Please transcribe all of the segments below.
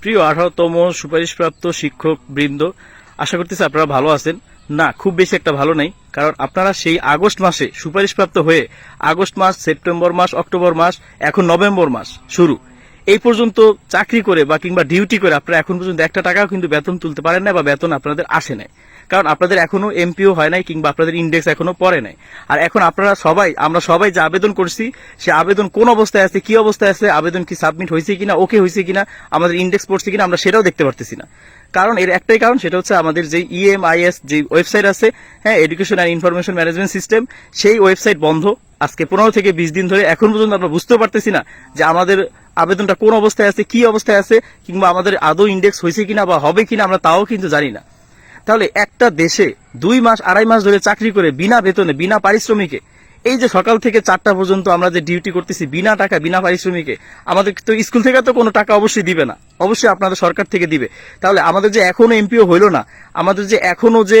প্রিয় আঠারোতম সুপারিশপ্রাপ্ত শিক্ষক বৃন্দ আশা করতেছি আপনারা ভালো আছেন। না, খুব বেশি একটা ভালো নাই, কারণ আপনারা সেই আগস্ট মাসে সুপারিশপ্রাপ্ত হয়ে আগস্ট মাস, সেপ্টেম্বর মাস, অক্টোবর মাস, এখন নভেম্বর মাস শুরু। এই পর্যন্ত চাকরি করে বা কিংবা ডিউটি করে আপনারা এখন পর্যন্ত একটা টাকাও কিন্তু বেতন তুলতে পারেন না বা বেতন আপনাদের আসে নাই। কারণ আপনাদের এখনও এমপিও হয় নাই কিংবা আপনাদের ইন্ডেক্স এখনও পড়ে নাই। আর এখন আপনারা সবাই, আমরা সবাই যে আবেদন করছি, সে আবেদন কোন অবস্থায় আছে, কি অবস্থায় আছে, আবেদন কি সাবমিট হয়েছে কিনা ওকে হয়েছে কিনা, আমাদের ইন্ডেক্স পড়ছে কিনা, আমরা সেটাও দেখতে পারতেছি না। কারণ এর একটাই কারণ, সেটা হচ্ছে আমাদের যে E ইএমআইএস যে ওয়েবসাইট আছে হ্যাঁ education and information management system সেই ওয়েবসাইট বন্ধ। আজকে পনেরো থেকে বিশ দিন ধরে এখন পর্যন্ত আমরা বুঝতেও পারতেছি না যে আমাদের আবেদনটা কোন অবস্থায় আছে, কি অবস্থায় আছে, কিংবা আমাদের আদৌ ইন্ডেক্স হয়েছে কিনা বা হবে কিনা আমরা তাও কিন্তু জানি না। তাহলে একটা দেশে দুই মাস, আড়াই মাস ধরে চাকরি করে বিনা বেতনে, বিনা পারিশ্রমিকে, এই যে সকাল থেকে চারটা পর্যন্ত আমরা যে ডিউটি করতেছি বিনা টাকা, বিনা পারিশ্রমিকে, আমাদের তো স্কুল থেকে তো কোনো টাকা অবশ্যই দিবে না। অবশ্যই আপনাদের সরকার থেকে দিবে। তাহলে আমাদের যে এখনও এমপিও হইল না, আমাদের যে এখনও যে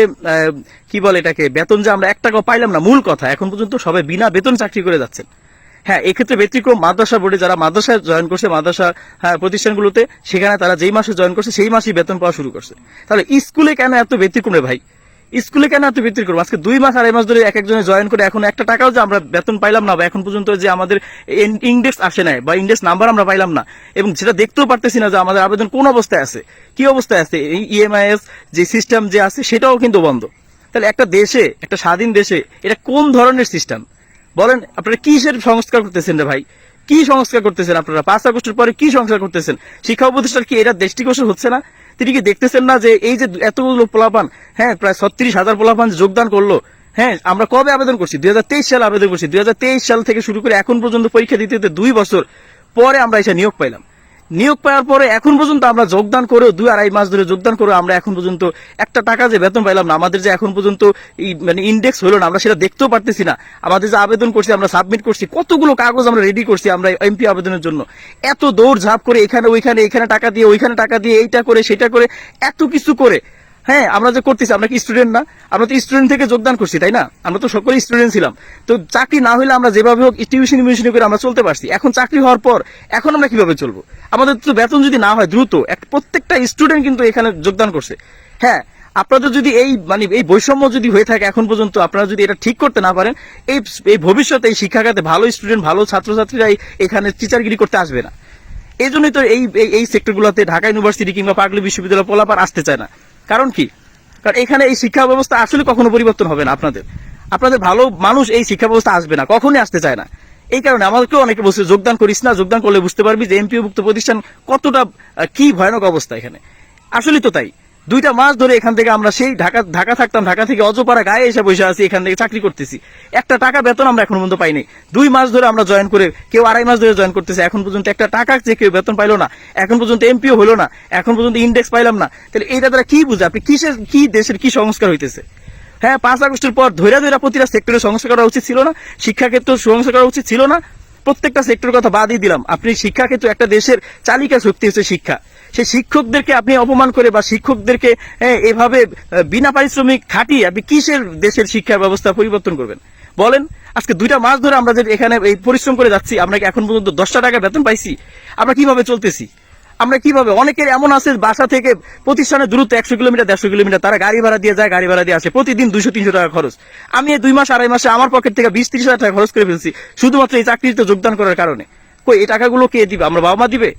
কি বলে এটাকে, বেতন যে আমরা এক টাকাও পাইলাম না, মূল কথা, এখন পর্যন্ত সবাই বিনা বেতন চাকরি করে যাচ্ছেন। হ্যাঁ এক্ষেত্রে ব্যতিক্রম মাদ্রাসা বোর্ডে যারা মাদ্রাসায় জয়েন করছে মাদ্রাসা হ্যাঁ, প্রতিষ্ঠানগুলোতে সেখানে তারা যেই মাসে জয়েন করছে সেই মাসেই বেতন পাওয়া শুরু করছে। তাহলে স্কুলে কেন এত ব্যতিক্রম রে ভাই? স্কুলে কেন এত ব্যতিক্রম? আজকে দুই মাস আড়াই মাস ধরে এক একজনে জয়েন করে এখন একটা টাকাও যে আমরা বেতন পাইলাম না বা এখন পর্যন্ত যে আমাদের ইন্ডেক্স আসে নাই বা ইন্ডেক্স নাম্বার আমরা পাইলাম না এবং সেটা দেখতেও পারতেছি না যে আমাদের আবেদন কোন অবস্থায় আছে কি অবস্থায় আছে এই ইএমআইএস যে সিস্টেম যে আছে সেটাও কিন্তু বন্ধ। তাহলে একটা দেশে একটা স্বাধীন দেশে এটা কোন ধরনের সিস্টেম বলেন, আপনারা কিসের সংস্কার করতেছেন রে ভাই? কি সংস্কার করতেছেন আপনারা? পাঁচ আগস্টের পরে কি সংস্কার করতেছেন? শিক্ষা উপদেষ্টার কি এটা দৃষ্টিকোষণ হচ্ছে না? তিনি কি দেখতেছেন না যে এই যে এতগুলো পোলাপান হ্যাঁ প্রায় ছত্রিশ হাজার পোলাপান যোগদান করল? হ্যাঁ আমরা কবে আবেদন করছি? দুই হাজার তেইশ সালে আবেদন করছি। দুই হাজার তেইশ সাল থেকে শুরু করে এখন পর্যন্ত পরীক্ষা দিতে দুই বছর পরে আমরা এসে নিয়োগ পাইলাম। নিয়োগ পাওয়ার পরে এখন পর্যন্ত আমরা যোগদান করেও দুই আড়াই মাস ধরে যোগদান করে আমরা এখন পর্যন্ত একটা টাকা যে বেতন পাইলাম না, আমাদের যে এখন পর্যন্ত মানে ইন্ডেক্স হলো না, আমরা সেটা দেখতেও পারতেছি না। আমাদের যে আবেদন করছি, আমরা সাবমিট করছি, কতগুলো কাগজ আমরা রেডি করছি আমরা এমপি আবেদনের জন্য। এত দৌড় ঝাঁপ করে এখানে, ওইখানে, এখানে টাকা দিয়ে, ওইখানে টাকা দিয়ে, এইটা করে, সেটা করে, এত কিছু করে। হ্যাঁ আমরা যে করতেছি, আমরা কি স্টুডেন্ট না? আমরা তো স্টুডেন্ট থেকে যোগদান করছি, তাই না? আমরা তো সকলেই স্টুডেন্ট ছিলাম। তো চাকরি না হলে আমরা যেভাবে হোক টিউশন মিউশন করে আমরা চলতে পারছি। এখন চাকরি হওয়ার পর, এখন আমরা কীভাবে চলবো? আমাদের তো বেতন যদি না হয় দ্রুত, এক প্রত্যেকটা স্টুডেন্ট কিন্তু এখানে যোগদান করছে। হ্যাঁ আপনাদের যদি এই মানে এই বৈষম্য যদি হয়ে থাকে এখন পর্যন্ত, আপনারা যদি এটা ঠিক করতে না পারেন, এই এই ভবিষ্যতে এই শিক্ষাখাতে ভালো স্টুডেন্ট ভালো ছাত্রছাত্রীরা এখানে টিচারগিরি করতে আসবে না। এই জন্যই তো এই- এই সেক্টরগুলোতে ঢাকা ইউনিভার্সিটি কিংবা পাগলি বিশ্ববিদ্যালয় পোলাপার আসতে চায় না। কারণ কি? কারণ এখানে এই শিক্ষা ব্যবস্থা আসলে কখনো পরিবর্তন হবে না আপনাদের। আপনাদের ভালো মানুষ এই শিক্ষা ব্যবস্থা আসবে না, কখনই আসতে চায় না। এই কারণে আমাদেরকেও অনেকে বলছে, যোগদান করিস না, যোগদান করলে বুঝতে পারবি যে এমপিওভুক্ত প্রতিষ্ঠান কতটা কি ভয়ানক অবস্থা এখানে। আসলে তো তাই। দুইটা মাস ধরে এখান থেকে আমরা সেই ঢাকা ঢাকা থাকতাম, ঢাকা থেকে অজপাড়া গায়ে এসে বসে আছি, এখান থেকে চাকরি করতেছি। একটা টাকা বেতন আমরা এখন পর্যন্ত পাইনি। দুই মাস ধরে আমরা জয়েন করে, কেউ আড়াই মাস ধরে জয়েন করতেছে, এখন পর্যন্ত একটা টাকা যে কেউ বেতন পাইলো না, এখন পর্যন্ত এমপিও হলো না, এখন পর্যন্ত ইন্ডেক্স পাইলাম না। তাহলে এইটা দ্বারা কি বুঝে? আপনি কিসের, কি দেশের কি সংস্কার হইতেছে? হ্যাঁ পাঁচ আগস্টের পর ধৈরা ধৈরা প্রতিটা সেক্টরে সংস্কার করা উচিত ছিল না, শিক্ষাক্ষেত্রে সংস্কার করা উচিত ছিল না প্রত্যেকটা সেক্টর কথা বাদই দিলাম। আপনি শিক্ষা কিন্তু একটা দেশের চালিকা শক্তি হচ্ছে শিক্ষা। সেই শিক্ষকদেরকে আপনি অপমান করে বা শিক্ষকদেরকে এভাবে বিনা পারিশ্রমিক খাটিয়ে আপনি কিসের দেশের শিক্ষা ব্যবস্থা পরিবর্তন করবেন? বলেন, আজকে দুইটা মাস ধরে আমরা যে এখানে এই পরিশ্রম করে যাচ্ছি, আমরা কি এখন পর্যন্ত দশটা টাকা বেতন পাইছি? আমরা কীভাবে চলতেছি? আমরা কীভাবে? অনেকের এমন আছে, বাসা থেকে প্রতিষ্ঠানের দূরত্ব একশো কিলোমিটার, দেড়শো কিলোমিটার, তারা গাড়ি ভাড়া দিয়ে যায়, গাড়ি ভাড়া দিয়ে আসে। প্রতিদিন দুইশো, তিনশো টাকা খরচ। আমি এই দুই মাস, আড়াই মাসে আমার পকেট থেকে বিশ, ত্রিশ হাজার টাকা খরচ করে ফেলছি, শুধুমাত্র এই চাকরিতে যোগদান করার কারণে। কই, এই টাকাগুলো কে দিবে? আমরা বাবা মা দিবে?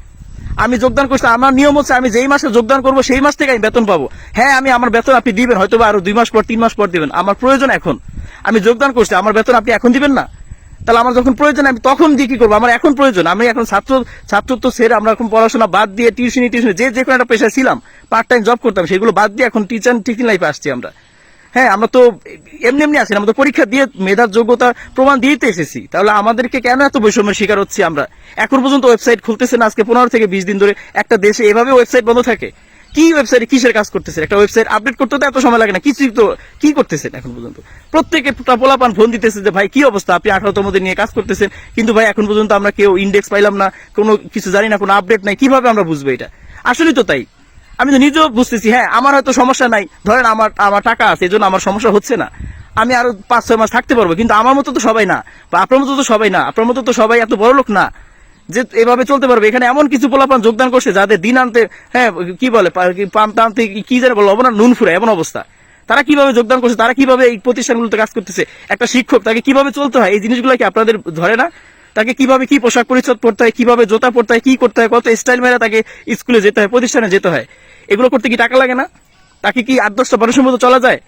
আমি যোগদান করছি, আমার নিয়ম হচ্ছে আমি যেই মাসে যোগদান করব, সেই মাস থেকে আমি বেতন পাবো। হ্যাঁ আমি আমার বেতন আপনি দিবেন হয়তো আরও দুই মাস পর, তিন মাস পর দিবেন। আমার প্রয়োজন এখন। আমি যোগদান করছি, আমার বেতন আপনি এখন দিবেন না? তাহলে আমার যখন প্রয়োজন, আমি তখন দিয়ে কি করব? আমার এখন প্রয়োজন। আমি এখন ছাত্র, ছাত্রত্ব ছেড়ে আমরা এখন পড়াশোনা বাদ দিয়ে টিউশনি টিউশনি যে যে কোনো একটা পেশায় ছিলাম পার্ট টাইম জব করতাম, সেগুলো বাদ দিয়ে এখন টিচার টিচিং লাইফে আসছি আমরা। হ্যাঁ আমরা তো এমনি এমনি আসি আমরা তো পরীক্ষা দিয়ে মেধার যোগ্যতা প্রমাণ দিয়েতে এসেছি। তাহলে আমাদেরকে কেন এত বৈষম্যের শিকার হচ্ছি আমরা? এখন পর্যন্ত ওয়েবসাইট খুলতেছে না, আজকে পনেরো থেকে বিশ দিন ধরে একটা দেশে এভাবে ওয়েবসাইট বন্ধ থাকে। কি ওয়েবসাইটে কিসের কাজ করতেছেন? একটা ওয়েবসাইট আপডেট করতে তো এত সময় লাগে না। কিছুই তো কি করতেছেন এখন পর্যন্ত? প্রত্যেকে পোলাপান ফোন দিতেছে যে, ভাই, কি অবস্থা? আপনি আঠারোতম দিন নিয়ে কাজ করতেছেন। কিন্তু ভাই, এখন পর্যন্ত আমরা কেউ ইন্ডেক্স পাইলাম না। কোনো কিছু জানি না, কোনো আপডেট নাই। কীভাবে আমরা বুঝব এটা? আসলে তো তাই। আমি তো নিজেও বুঝতেছি হ্যাঁ আমার হয়তো সমস্যা নাই। ধরেন আমার আমার টাকা আছে এই জন্য আমার সমস্যা হচ্ছে না। আমি আরও পাঁচ, ছয় মাস থাকতে পারব, কিন্তু আমার মতো তো সবাই না। বা আপনার মতো তো সবাই না। আপনার মতো তো সবাই এত বড় লোক না। যে এভাবে চলতে পারবে। এখানে এমন কিছু পোলাপান যোগদান করছে যাদের দিন আনতে হ্যাঁ কি বলে পান টানতে কি- জানে বলো না নুন ফুরে এমন অবস্থা। তারা কীভাবে যোগদান করছে, তারা কীভাবে এই প্রতিষ্ঠানগুলোতে কাজ করতেছে? একটা শিক্ষক, তাকে কীভাবে চলতে হয়? এই জিনিসগুলো কি আপনাদের ধরে না? তাকে কীভাবে কি পোশাক পরিচ্ছদ পড়তে হয়, কীভাবে জোতা পড়তে হয়, কি করতে হয়, কত স্টাইল মেরে তাকে স্কুলে যেতে হয়, প্রতিষ্ঠানে যেতে হয়? এগুলো করতে কি টাকা লাগে না? তাকে কি দশটা মানুষের মতো চলা যায়?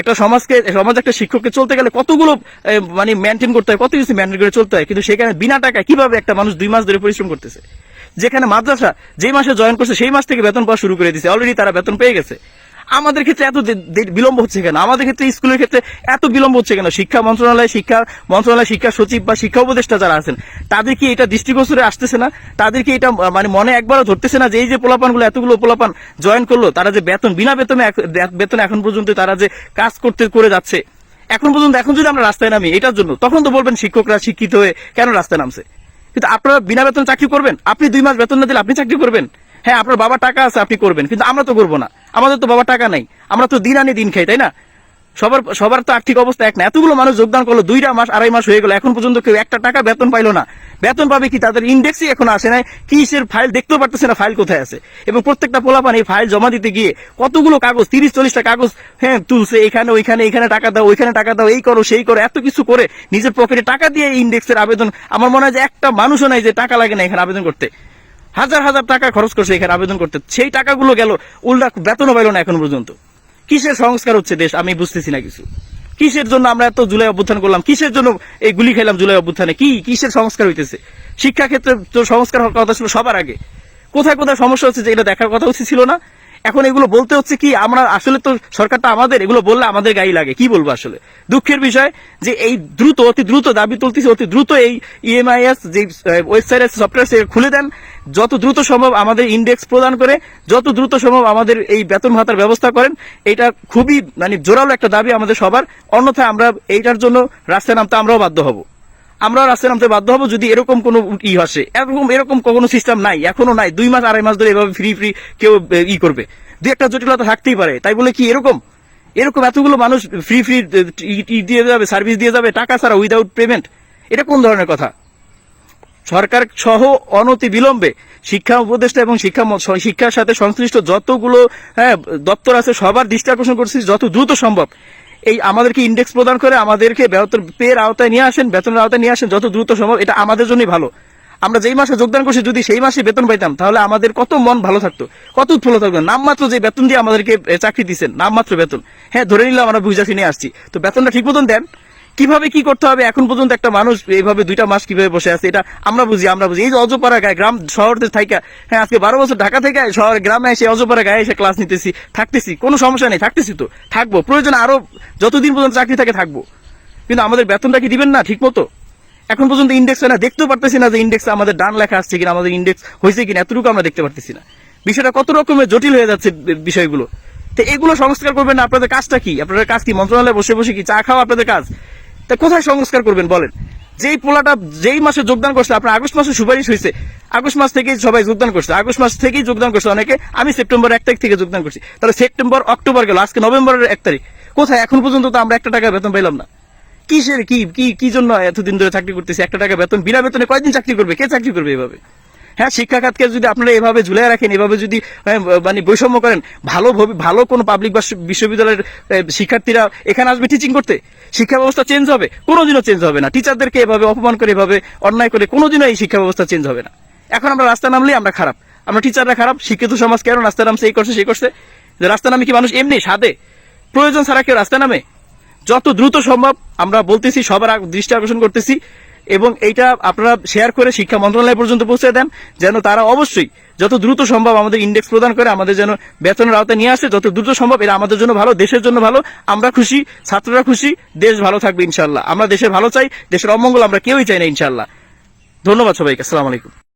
একটা সমাজকে, সমাজ একটা শিক্ষককে চলতে গেলে কতগুলো মানে মেনটেন করতে হয়, কত কিছু মেনটেন করে চলতে হয়, কিন্তু সেখানে বিনা টাকায় কীভাবে একটা মানুষ দুই মাস ধরে পরিশ্রম করতেছে? যেখানে মাদ্রাসা যেই মাসে জয়েন করছে, সেই মাস থেকে বেতন পাওয়া শুরু করে দিছে অলরেডি তারা বেতন পেয়ে গেছে। আমাদের ক্ষেত্রে এত বিলম্ব হচ্ছে কেন? আমাদের ক্ষেত্রে স্কুলের ক্ষেত্রে এত বিলম্ব হচ্ছে কেন? শিক্ষা মন্ত্রণালয় শিক্ষা মন্ত্রণালয়, শিক্ষা সচিব বা শিক্ষা উপদেষ্টা যারা আছেন, তাদের কি এটা দৃষ্টিগোচরে আসতেছে না? তাদের কি এটা মানে মনে একবারও ধরতেছে না যে এই যে পোলাপানগুলো, এতগুলো পোলাপান জয়েন করল, তারা যে বেতন, বিনা বেতনে বেতন এখন পর্যন্ত তারা যে কাজ করতে, করে যাচ্ছে, এখন পর্যন্ত, এখন যদি আমরা রাস্তায় নামি, এটার জন্য, তখন তো বলবেন শিক্ষকরা শিক্ষিত হয়ে কেন রাস্তায় নামছে? কিন্তু আপনারা বিনা বেতন চাকরি করবেন? আপনি দুই মাস বেতন না দিলে আপনি চাকরি করবেন? হ্যাঁ আপনার বাবা টাকা আছে, আপনি করবেন। কিন্তু আমরা তো করব না। আমাদের তো বাবা টাকা নাই। আমরা তো দিন আনি দিন খাই, তাই না? সবার সবার তো আর্থিক অবস্থা এক না। এতগুলো মানুষ যোগদান করল দুইটা মাস, আড়াই মাস হয়ে গেল। এখন পর্যন্ত কেউ একটা টাকা বেতন পাইলো না। বেতন পাবে কি তাদের ইন্ডেক্সই এখন আসে নাই। কিসের ফাইল দেখতেও পারতেছে না ফাইল কোথায় আছে। এবং প্রত্যেকটা পোলাপান এই ফাইল জমা দিতে গিয়ে কতগুলো কাগজ, তিরিশ, চল্লিশটা কাগজ হ্যাঁ তুলছে, এখানে, ওইখানে, এখানে টাকা দাও, ওইখানে টাকা দাও, এই করো, সেই করো, এত কিছু করে নিজের পকেটে টাকা দিয়ে ইন্ডেক্সের আবেদন। আমার মনে হয় যে একটা মানুষও নাই যে টাকা লাগে না এখানে আবেদন করতে। হাজার হাজার টাকা খরচ করছে এখানে আবেদন করতে। সেই টাকাগুলো গেল উল্টা বেতনও পাইল না এখন পর্যন্ত। কিসের সংস্কার হচ্ছে দেশ? আমি বুঝতেছি না কিছু। কিসের জন্য আমরা এত জুলাই অভ্যুত্থান করলাম? কিসের জন্য এই গুলি খেলাম জুলাই অভ্যুত্থানে? কি, কিসের সংস্কার হইতেছে? শিক্ষা ক্ষেত্রে তো সংস্কার হওয়ার কথা ছিল সবার আগে। কোথায় কোথায় সমস্যা হচ্ছে যে এটা দেখার কথা উচিত ছিল না? এখন এগুলো বলতে হচ্ছে কি, আমরা আসলে তো সরকারটা আমাদের, এগুলো বললে আমাদের গায়ে লাগে। কি বলব আসলে? দুঃখের বিষয় যে এই দ্রুত, অতি দ্রুত দাবি তুলতেছে, অতি দ্রুত এই ইএমআইএস যে ওয়েবসাইট আছে সফটওয়্যার খুলে দেন। যত দ্রুত সম্ভব আমাদের ইন্ডেক্স প্রদান করে, যত দ্রুত সম্ভব আমাদের এই বেতন ভাতার ব্যবস্থা করেন। এটা খুবই মানে জোরালো একটা দাবি আমাদের সবার। অন্যথায় আমরা এইটার জন্য রাস্তায় নামতে আমরাও বাধ্য হব। আমরা রাস্তায় নামতে বাধ্য হব যদি এরকম কোনো ই আসে। এরকম এরকম কোনো সিস্টেম নাই, এখনও নাই। দুই মাস, আড়াই মাস ধরে এভাবে ফ্রি ফ্রি কেউ ই করবে। দুই একটা জটিলতা থাকতেই পারে। তাই বলে কি এরকম? এরকম এতগুলো মানুষ ফ্রি ফ্রি দিয়ে যাবে সার্ভিস দিয়ে যাবে, টাকা ছাড়া উইদাউট পেমেন্ট এটা কোন ধরনের কথা? সরকার সহ অনতি বিলম্বে শিক্ষা উপদেষ্টা এবং শিক্ষা শিক্ষার সাথে সংশ্লিষ্ট যতগুলো হ্যাঁ দপ্তর আছে, সবার দৃষ্টি আকর্ষণ করছি যত দ্রুত সম্ভব এই আমাদেরকে ইন্ডেক্স প্রদান করে, আমাদেরকে বেতন পেয়ের আওতায় নিয়ে আসেন, বেতনের আওতায় নিয়ে আসেন যত দ্রুত সম্ভব, এটা আমাদের জন্যই ভালো। আমরা যেই মাসে যোগদান করছি, যদি সেই মাসে বেতন পাইতাম, তাহলে আমাদের কত মন ভালো থাকতো, কত উৎফুল্ল থাকতো। নামমাত্র যে বেতন দিয়ে আমাদেরকে চাকরি দিচ্ছেন নামমাত্র বেতন। হ্যাঁ ধরে নিলাম আমরা বুঝাছি নিয়ে আসছি। তো বেতনটা ঠিক মতন দেন কীভাবে কি করতে হবে? এখন পর্যন্ত একটা মানুষ এইভাবে দুইটা মাস কীভাবে বসে আছে, এটা আমরা বুঝি আমরা বুঝি। এই যে অজপাড়া গায়ে, গ্রাম শহরদের থাইকা হ্যাঁ আজকে বারো বছর ঢাকা থেকে শহর, গ্রামে এসে অজপাড়া গায়ে এসে ক্লাস নিতেছি, থাকতেছি, কোনো সমস্যা নেই, থাকতেছি তো, থাকব। প্রয়োজন আরও যতদিন পর্যন্ত চাকরি থাকে, থাকব। কিন্তু আমাদের বেতনটা কি দিবেন না, ঠিক মতো? এখন পর্যন্ত ইন্ডেক্স হয় না, দেখতেও পারতেছি না যে ইন্ডেক্স আমাদের ডান লেখা আসছে কিনা, আমাদের ইন্ডেক্স হয়েছে কিনা, এতটুকু আমরা দেখতে পারতেছি না। বিষয়টা কত রকমের জটিল হয়ে যাচ্ছে বিষয়গুলো। তো এগুলো সংস্কার করবেন না, আপনাদের কাজটা কি? আপনাদের কাজ কি? মন্ত্রণালয়ে বসে বসে কি চা খাওয়া আপনাদের কাজ? তা কোথায় সংস্কার করবেন বলেন? যেই পোলাটা যেই মাসে যোগদান করছে, আপনার আগস্ট মাসে সুপারিশ হয়েছে, আগস্ট মাস থেকেই সবাই যোগদান করছে, আগস্ট মাস থেকেই যোগদান করছে অনেকে, আমি সেপ্টেম্বর এক তারিখ থেকে যোগদান করছি। তাহলে সেপ্টেম্বর, অক্টোবর গেল, আজকে নভেম্বরের এক তারিখ। কোথায়? এখন পর্যন্ত তো আমরা একটা টাকা বেতন পাইলাম না। কিসের কি কি কি জন্য এতদিন ধরে চাকরি করতেছি? একটা টাকা বেতন, বিনা বেতনে কয়দিন চাকরি করবে? কে চাকরি করবে এভাবে? হ্যাঁ শিক্ষা খাতকে যদি আপনারা এভাবে ঝুলে রাখেন এভাবে যদি হ্যাঁ, মানে বৈষম্য করেন ভালো ভালো কোনো পাবলিক বিশ্ববিদ্যালয়ের শিক্ষার্থীরা এখানে আসবে টিচিং করতে। শিক্ষা ব্যবস্থা চেঞ্জ হবে কোনোদিনও চেঞ্জ হবে না। টিচারদেরকে এভাবে অপমান করে এভাবে অন্যায় করে কোনোদিনও এই শিক্ষা ব্যবস্থা চেঞ্জ হবে না। এখন আমরা রাস্তা নামলেই আমরা খারাপ। আমরা টিচাররা খারাপ শিক্ষিত সমাজ কেন রাস্তা নামছে এই করছে সেই করছে? যে রাস্তা নামে কি মানুষ এমনি সাদে প্রয়োজন ছাড়া কেউ রাস্তা নামে? যত দ্রুত সম্ভব আমরা বলতেছি সবার দৃষ্টি আকর্ষণ করতেছি। এবং এইটা আপনারা শেয়ার করে শিক্ষা মন্ত্রণালয় পর্যন্ত পৌঁছে দেন, যেন তারা অবশ্যই যত দ্রুত সম্ভব আমাদের ইন্ডেক্স প্রদান করে, আমাদের যেন বেতনের আওতায় নিয়ে আসে, যত দ্রুত সম্ভব এটা আমাদের জন্য ভালো, দেশের জন্য ভালো, আমরা খুশি, ছাত্ররা খুশি, দেশ ভালো থাকবে ইনশাল্লাহ আমরা দেশে ভালো চাই, দেশের অমঙ্গল আমরা কেউই চাই না ইনশাল্লাহ ধন্যবাদ সবাইকে, আসসালামু আলাইকুম।